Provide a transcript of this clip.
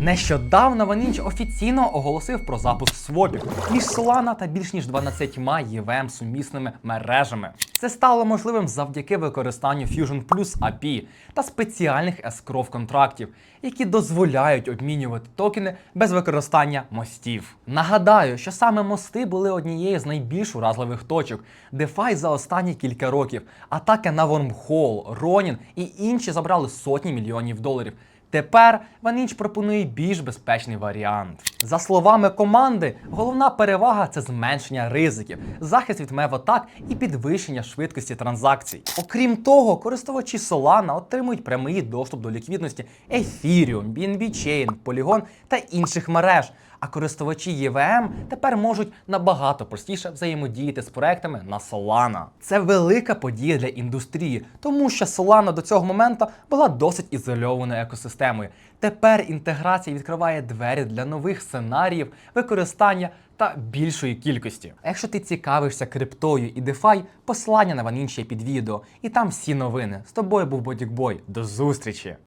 Нещодавно OneInch офіційно оголосив про запуск свопів між Solana та більш ніж 12 EVM сумісними мережами. Це стало можливим завдяки використанню Fusion Plus API та спеціальних escrow контрактів, які дозволяють обмінювати токени без використання мостів. Нагадаю, що саме мости були однією з найбільш уразливих точок DeFi за останні кілька років. Атаки на Wormhole, Ronin і інші забрали сотні мільйонів доларів. Тепер ваніч пропонує більш безпечний варіант. За словами команди, головна перевага це зменшення ризиків, захист від мев-атак і підвищення швидкості транзакцій. Окрім того, користувачі Solana отримують прямий доступ до ліквідності Ethereum, BNB Chain, Polygon та інших мереж. А користувачі EVM тепер можуть набагато простіше взаємодіяти з проектами на Solana. Це велика подія для індустрії, тому що Solana до цього моменту була досить ізольованою екосистемою. Тепер інтеграція відкриває двері для нових сценаріїв використання та більшої кількості. А якщо ти цікавишся криптою і DeFi, посилання на є під відео, і там всі новини. З тобою був Бодікбой. До зустрічі!